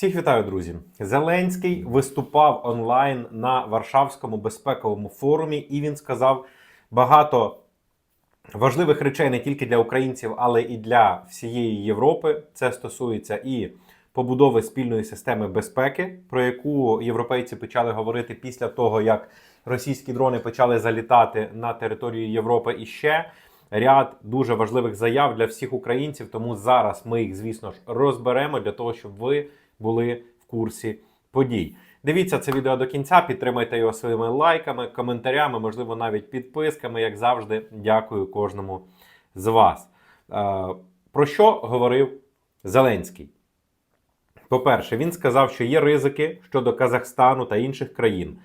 Всіх вітаю, друзі. Зеленський виступав онлайн на Варшавському безпековому форумі, і він сказав багато важливих речей не тільки для українців, але і для всієї Європи. Це стосується і побудови спільної системи безпеки, про яку європейці почали говорити після того, як російські дрони почали залітати на територію Європи і ще. Ряд дуже важливих заяв для всіх українців, тому зараз ми їх, звісно ж, розберемо для того, щоб ви були в курсі подій. Дивіться це відео до кінця, підтримайте його своїми лайками, коментарями, можливо, навіть підписками. Як завжди, дякую кожному з вас. Е, Про що говорив Зеленський? По-перше, він сказав, що є ризики щодо Казахстану та інших країн.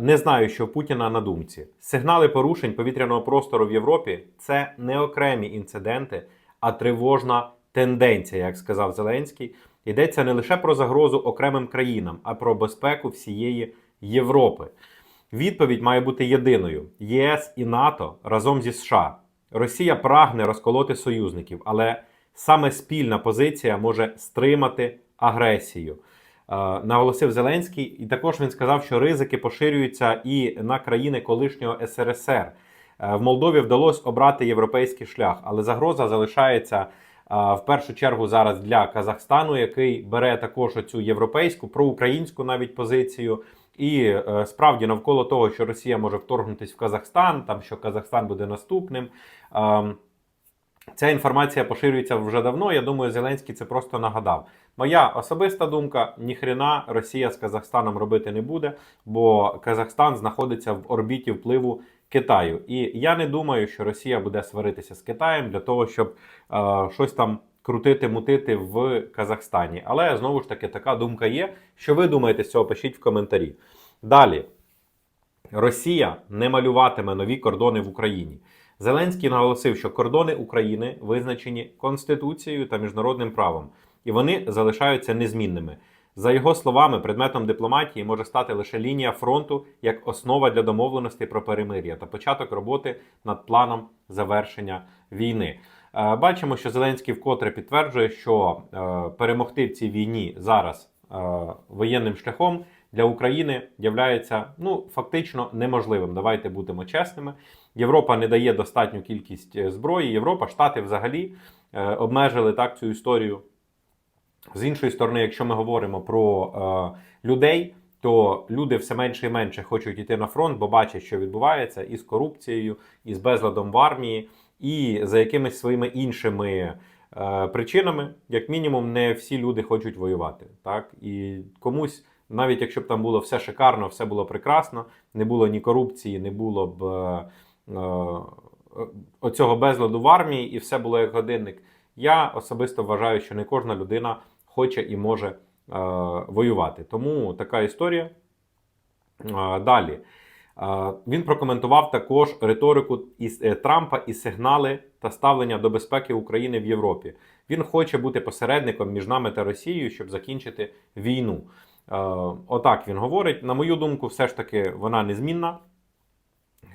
Не знаю, що Путіна на думці. Сигнали порушень повітряного простору в Європі це не окремі інциденти, а тривожна тенденція, як сказав Зеленський. Йдеться не лише про загрозу окремим країнам, а про безпеку всієї Європи. Відповідь має бути єдиною: ЄС і НАТО разом зі США. Росія прагне розколоти союзників, але саме спільна позиція може стримати агресію. Е, наголосив Зеленський, і також він сказав, що ризики поширюються і на країни колишнього СРСР. Е, В Молдові вдалося обрати європейський шлях, але загроза залишається в першу чергу зараз для Казахстану, який бере також оцю європейську, проукраїнську навіть позицію. І е, справді навколо того, що Росія може вторгнутися в Казахстан, там що Казахстан буде наступним. ем, Ця інформація поширюється вже давно. Я думаю, Зеленський це просто нагадав. Моя особиста думка: ніхрена Росія з Казахстаном робити не буде, бо Казахстан знаходиться в орбіті впливу Китаю. І я не думаю, що Росія буде сваритися з Китаєм для того, щоб е, щось там крутити, мутити в Казахстані. Але знову ж таки така думка є. Що ви думаєте з цього? Пишіть в коментарі. Далі. Росія не малюватиме нові кордони в Україні. Зеленський наголосив, що кордони України визначені Конституцією та міжнародним правом, і вони залишаються незмінними. За його словами, предметом дипломатії може стати лише лінія фронту як основа для домовленостей про перемир'я та початок роботи над планом завершення війни. Е, Бачимо, що Зеленський вкотре підтверджує, що е, перемогти в цій війні зараз е, воєнним шляхом для України являється ну фактично неможливим. Давайте будемо чесними. Європа не дає достатню кількість зброї. Європа, Штати взагалі обмежили так цю історію. З іншої сторони, якщо ми говоримо про е, людей, то люди все менше і менше хочуть йти на фронт, бо бачать, що відбувається і з корупцією, і з безладом в армії, і за якимись своїми іншими е, причинами, як мінімум, не всі люди хочуть воювати. Так? І комусь, навіть якщо б там було все шикарно, все було прекрасно, не було ні корупції, не було б. Е, е, Оцього безладу в армії, і все було як годинник. Я особисто вважаю, що не кожна людина хоче і може е, воювати. Тому така історія. Е, далі. Е, він прокоментував також риторику із е, Трампа і сигнали та ставлення до безпеки України в Європі. Він хоче бути посередником між нами та Росією, щоб закінчити війну. Е, отак він говорить. На мою думку, все ж таки вона незмінна.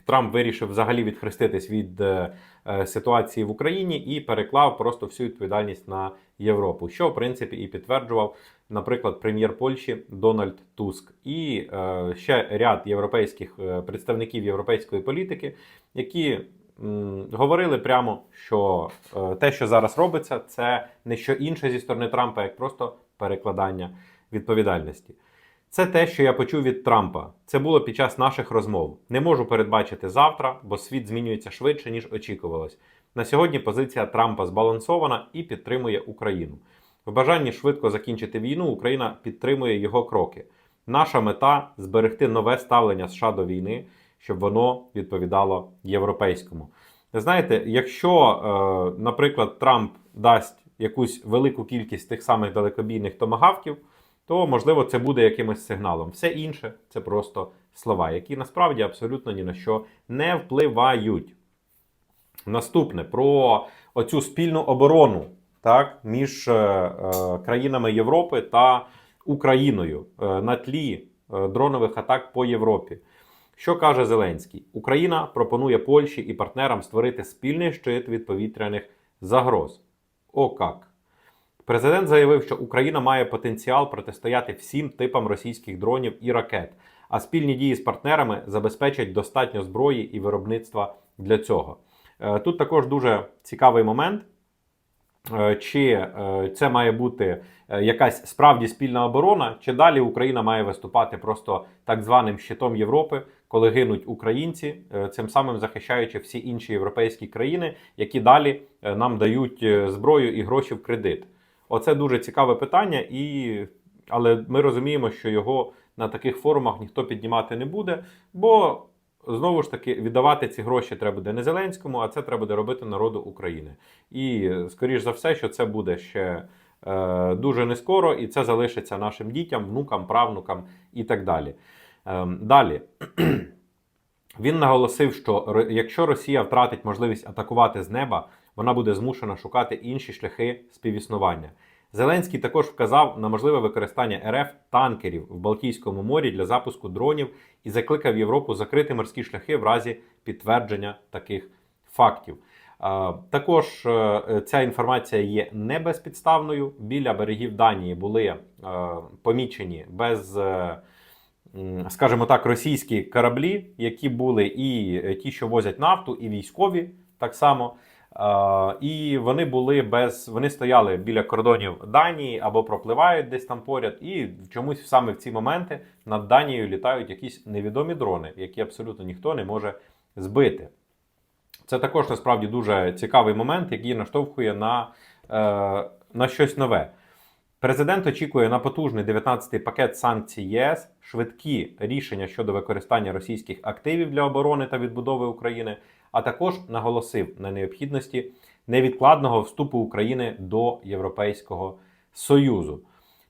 Трамп вирішив взагалі відхреститись від е, е, ситуації в Україні і переклав просто всю відповідальність на Європу, що в принципі і підтверджував, наприклад, прем'єр Польщі Дональд Туск, і е, ще ряд європейських е, представників європейської політики, які м, говорили прямо, що е, те, що зараз робиться, це не що інше зі сторони Трампа, як просто перекладання відповідальності. Це те, що я почув від Трампа. Це було під час наших розмов. Не можу передбачити завтра, бо світ змінюється швидше, ніж очікувалось. На сьогодні позиція Трампа збалансована і підтримує Україну. В бажанні швидко закінчити війну Україна підтримує його кроки. Наша мета зберегти нове ставлення США до війни, щоб воно відповідало європейському. Знаєте, якщо, е, наприклад, Трамп дасть якусь велику кількість тих самих далекобійних томагавків, то можливо це буде якимось сигналом. Все інше це просто слова, які насправді абсолютно ні на що не впливають. Наступне про оцю спільну оборону так, між е, е, країнами Європи та Україною е, на тлі е, дронових атак по Європі. Що каже Зеленський? Україна пропонує Польщі і партнерам створити спільний щит від повітряних загроз. О как! Президент заявив, що Україна має потенціал протистояти всім типам російських дронів і ракет, а спільні дії з партнерами забезпечать достатньо зброї і виробництва для цього. Е, Тут також дуже цікавий момент. Е, Чи е, це має бути якась справді спільна оборона, чи далі Україна має виступати просто так званим щитом Європи, коли гинуть українці, цим самим захищаючи всі інші європейські країни, які далі нам дають зброю і гроші в кредит? Оце дуже цікаве питання, і... але ми розуміємо, що його на таких форумах ніхто піднімати не буде, бо знову ж таки віддавати ці гроші треба буде не Зеленському, а це треба буде робити народу України. І скоріш за все, що це буде ще е, дуже не скоро, і це залишиться нашим дітям, внукам, правнукам і так далі. Ем, далі. Він наголосив, що якщо Росія втратить можливість атакувати з неба, вона буде змушена шукати інші шляхи співіснування. Зеленський також вказав на можливе використання РФ танкерів в Балтійському морі для запуску дронів і закликав Європу закрити морські шляхи в разі підтвердження таких фактів. Е, Також е, ця інформація є не безпідставною. Біля берегів Данії були е, помічені без, скажімо так, російські кораблі, які були і ті, що возять нафту, і військові так само. І вони були без, вони стояли біля кордонів Данії або пропливають десь там поряд, і чомусь саме в ці моменти над Данією літають якісь невідомі дрони, які абсолютно ніхто не може збити. Це також насправді дуже цікавий момент, який наштовхує на, е, на щось нове. Президент очікує на потужний 19-й пакет санкцій ЄС, швидкі рішення щодо використання російських активів для оборони та відбудови України, а також наголосив на необхідності невідкладного вступу України до Європейського Союзу.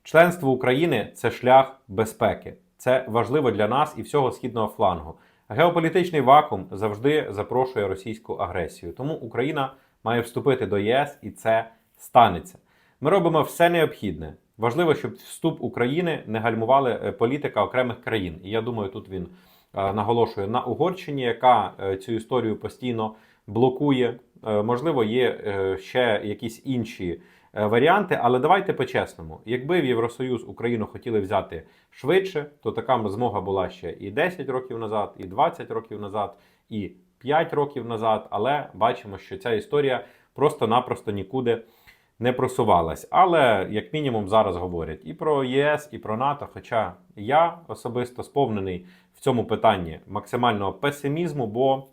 Членство України це шлях безпеки. Це важливо для нас і всього східного флангу. Геополітичний вакуум завжди запрошує російську агресію. Тому Україна має вступити до ЄС, і це станеться. Ми робимо все необхідне. Важливо, щоб вступ України не гальмували е, політика окремих країн. І я думаю, тут він е, наголошує на Угорщині, яка е, цю історію постійно блокує. Е, Можливо, є ще якісь інші варіанти, але давайте по-чесному. Якби в Євросоюз Україну хотіли взяти швидше, то така змога була ще і 10 років назад, і 20 років назад, і 5 років назад. Але бачимо, що ця історія просто-напросто нікуди не просувалась. Але як мінімум зараз говорять і про ЄС, і про НАТО. Хоча я особисто сповнений в цьому питанні максимального песимізму, бо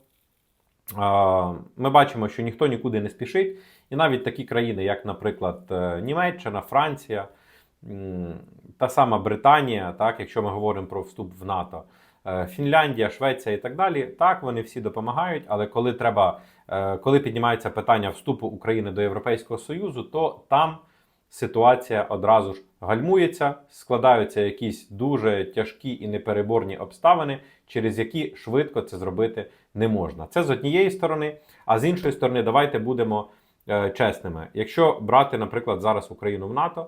а, ми бачимо, що ніхто нікуди не спішить, і навіть такі країни, як, наприклад, е, Німеччина, Франція, та сама Британія, так, якщо ми говоримо про вступ в НАТО, е, Фінляндія, Швеція і так далі, так вони всі допомагають. Але коли треба, е, коли піднімається питання вступу України до Європейського Союзу, то там ситуація одразу ж гальмується, складаються якісь дуже тяжкі і непереборні обставини, через які швидко це зробити не можна. Це з однієї сторони, а з іншої сторони, давайте будемо е, чесними. Якщо брати, наприклад, зараз Україну в НАТО.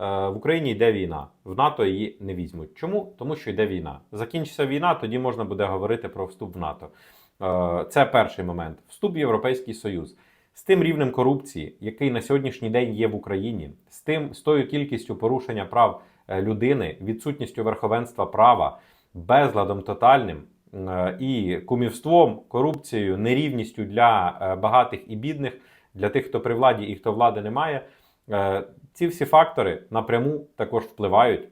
е, В Україні йде війна, в НАТО її не візьмуть. Чому? Тому що йде війна. Закінчиться війна, тоді можна буде говорити про вступ в НАТО. Е, Це перший момент. Вступ в Європейський Союз. З тим рівнем корупції, який на сьогоднішній день є в Україні, з тим з тою кількістю порушення прав е, людини, відсутністю верховенства права, безладом тотальним е, і кумівством, корупцією, нерівністю для багатих і бідних, для тих, хто при владі і хто влади не має. Е, Ці всі фактори напряму також впливають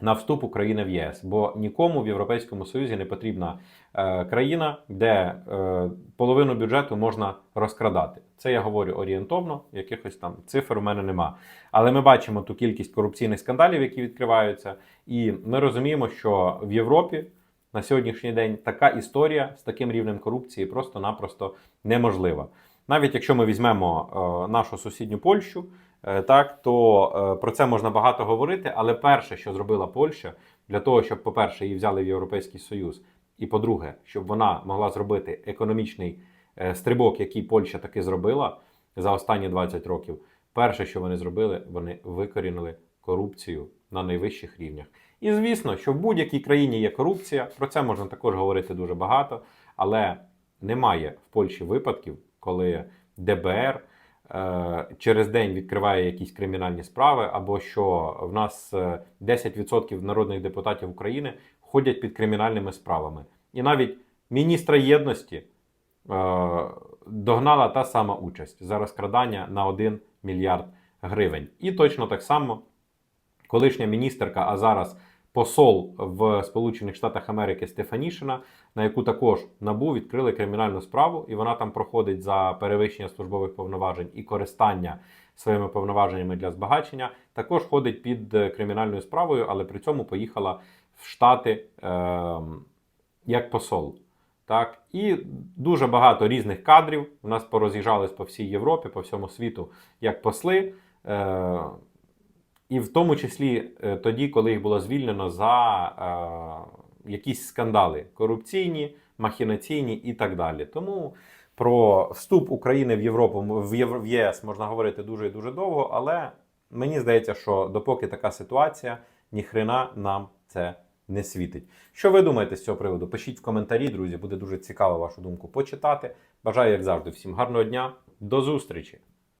на вступ України в ЄС, бо нікому в Європейському Союзі не потрібна е, країна, де е, половину бюджету можна розкрадати. Це я говорю орієнтовно, якихось там цифр у мене нема. Але ми бачимо ту кількість корупційних скандалів, які відкриваються, і ми розуміємо, що в Європі на сьогоднішній день така історія з таким рівнем корупції просто-напросто неможлива. Навіть якщо ми візьмемо е, нашу сусідню Польщу, так то е, про це можна багато говорити. Але перше, що зробила Польща, для того, щоб, по-перше, її взяли в Європейський Союз, і по-друге, щоб вона могла зробити економічний е, стрибок, який Польща таки зробила за останні 20 років. Перше, що вони зробили, вони викорінили корупцію на найвищих рівнях. І звісно, що в будь-якій країні є корупція. Про це можна також говорити дуже багато, але немає в Польщі випадків, коли ДБР е, через день відкриває якісь кримінальні справи, або що в нас е, 10% народних депутатів України ходять під кримінальними справами. І навіть міністра єдності е, догнала та сама участь за розкрадання на 1 мільярд гривень. І точно так само колишня міністерка, а зараз посол в Сполучених Штатах Америки Стефанішина, на яку також набу відкрили кримінальну справу, і вона там проходить за перевищення службових повноважень і користання своїми повноваженнями для збагачення. Також ходить під е, кримінальною справою, але при цьому поїхала в Штати е, як посол. Так, і дуже багато різних кадрів у нас пороз'їжджались по всій Європі, по всьому світу як посли. Е, і в тому числі е, тоді, коли їх було звільнено за е, якісь скандали корупційні, махінаційні і так далі. Тому про вступ України в Європу в Євро- в ЄС можна говорити дуже і дуже довго, але мені здається, що допоки така ситуація, ніхрена нам це не світить. Що ви думаєте з цього приводу? Пишіть в коментарі, друзі. Буде дуже цікаво вашу думку почитати. Бажаю, як завжди, всім гарного дня. До зустрічі!